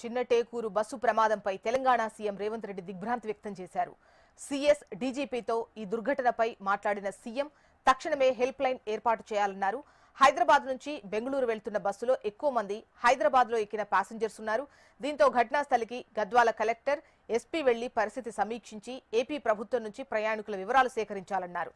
Chinnatekur bus ప్రమాదంపై Telangana CM Revanth Reddy దిగ్భ్రాంతి వ్యక్తం చేశారు. సీఎస్ డీజీపీతో ఈ దుర్ఘటనపై మాట్లాడిన సీఎం తక్షణమే హెల్ప్ లైన్ ఏర్పాటు చేయాలన్నారు. హైదరాబాద్ నుంచి బెంగళూరు వెళ్తున్న బస్సులో ఎక్కువ మంది హైదరాబాద్లో ఎక్కిన ప్యాసింజర్స్ ఉన్నారు. దీంతో ఘటనా స్థలికి గద్వాల కలెక్టర్ ఎస్పీ వెళ్ళి పరిస్థితి సమీక్షించి ఏపీ ప్రభుత్వం నుంచి ప్రయాణికుల వివరాలు సేకరించాలన్నారు.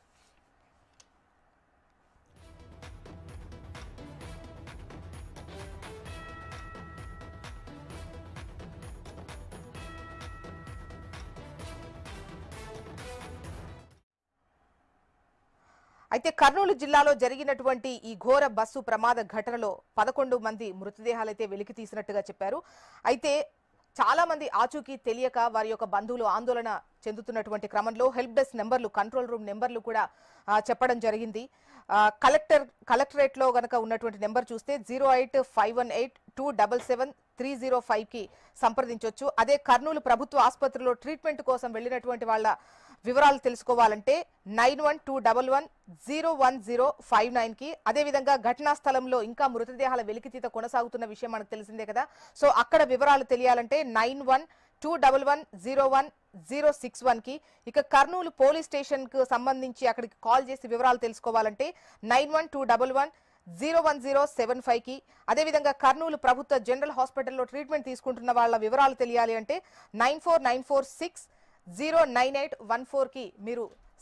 అయితే కర్నూలు జిల్లాలో జరిగినటువంటి ఈ ఘోర బస్సు ప్రమాద ఘటనలో పదకొండు మంది మృతదేహాలైతే వెలికి తీసినట్టుగా చెప్పారు. అయితే చాలా మంది ఆచూకీ తెలియక వారి యొక్క బంధువులు ఆందోళన చెందుతున్నటువంటి క్రమంలో help desk numbers control room numbers కూడా చెప్పడం జరిగింది. కలెక్టర్ కలెక్టరేట్లో గనక ఉన్నటువంటి నెంబర్ చూస్తే zero eight five one eight two double seven three zero ఫైవ్కి సంప్రదించవచ్చు అదే కర్నూలు ప్రభుత్వ ఆసుపత్రిలో ట్రీట్మెంట్ కోసం వెళ్ళినటువంటి వాళ్ళ వివరాలు తెలుసుకోవాలంటే nine one two double one zero one zero five నైన్కి అదేవిధంగా ఘటనా స్థలంలో ఇంకా మృతదేహాల వెలికితీత కొనసాగుతున్న విషయం మనకు తెలిసిందే కదా. సో అక్కడ వివరాలు తెలియాలంటే nine one two double one zero one zero six వన్కి ఇక కర్నూలు పోలీస్ స్టేషన్కు సంబంధించి అక్కడికి కాల్ చేసి వివరాలు తెలుసుకోవాలంటే nine one two double one zero one zero seven ఫైవ్కి అదేవిధంగా కర్నూలు ప్రభుత్వ జనరల్ హాస్పిటల్లో ట్రీట్మెంట్ తీసుకుంటున్న వాళ్ళ వివరాలు తెలియాలి అంటే nine four nine four six zero nine eight one ఫోర్కి మీరు